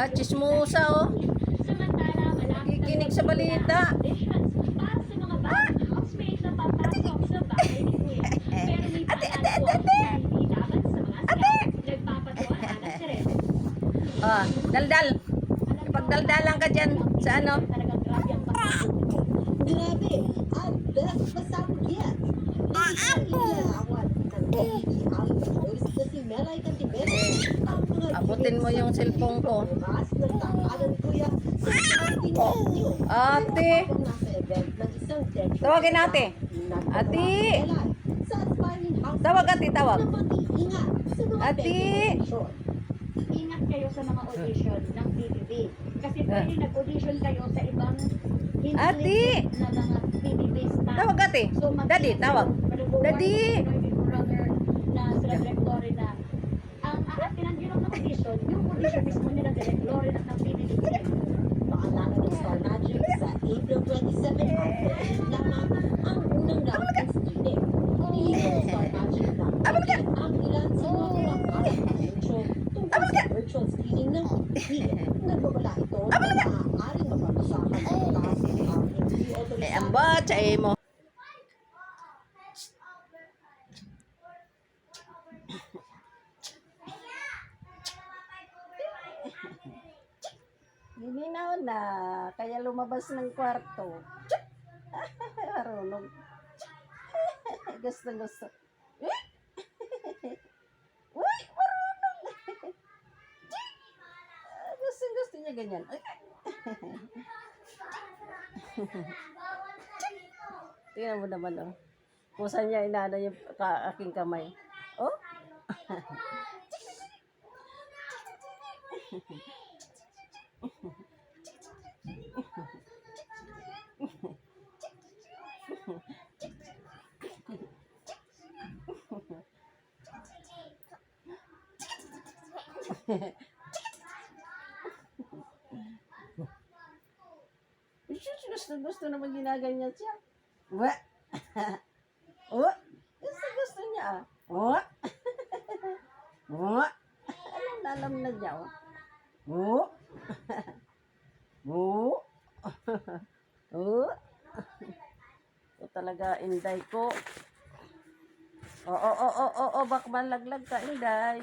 Ah, chismosa oh. Nakikinig sa balita. staff. Nagpapatuwa na si Red. Ah, daldal. Ipagdaldalan ka dyan sa ano. Grabe ang ang best pasabog yan. Inilarawan ng PBB ang post na si Melay Cantibero. Ang mga Abutin mo yung cellphone ko. Ate. Tawagin ate. Ate. Tawag ate, tawag. na Ate. Ingat kayo sa mga audition ng PBB. Kasi pwede nag-audition kayo sa ibang Ate. na mga PBB staff. Tawag ate. Daddy, tawag. Daddy. yung Big Brother na sila Direk Lorena. Ang ng audition, yung audition mismo nila Direk Lorena ng PBB. Paalala ng Star Magic sa April 27 outlet lamang ang unang round ng screening. Hinihingi ng Star Magic na ang ilan sa mga kumakalat na intro tungkol sa virtual screening ng TV. Nagbabala ito na maaaring maparusahan ang taas ng ang hindi Eh, ang batsa eh mo. Giminaw na, kaya lumabas ng kwarto. Marunong. gusto, gusto. Uy, marunong. gusto, gusto niya ganyan. Tingnan mo naman, oh. Pusa niya inaano yung ka, aking kamay. Oh? Gusto, gusto naman ginaganyan siya. Wa? oh? Gusto, gusto niya, ah. Oh? oh? Anong nalam na niya, oh? Oh? oh? oh? Talaga, inday ko. Oo, oo, oo, oo, bak malaglag ka, inday.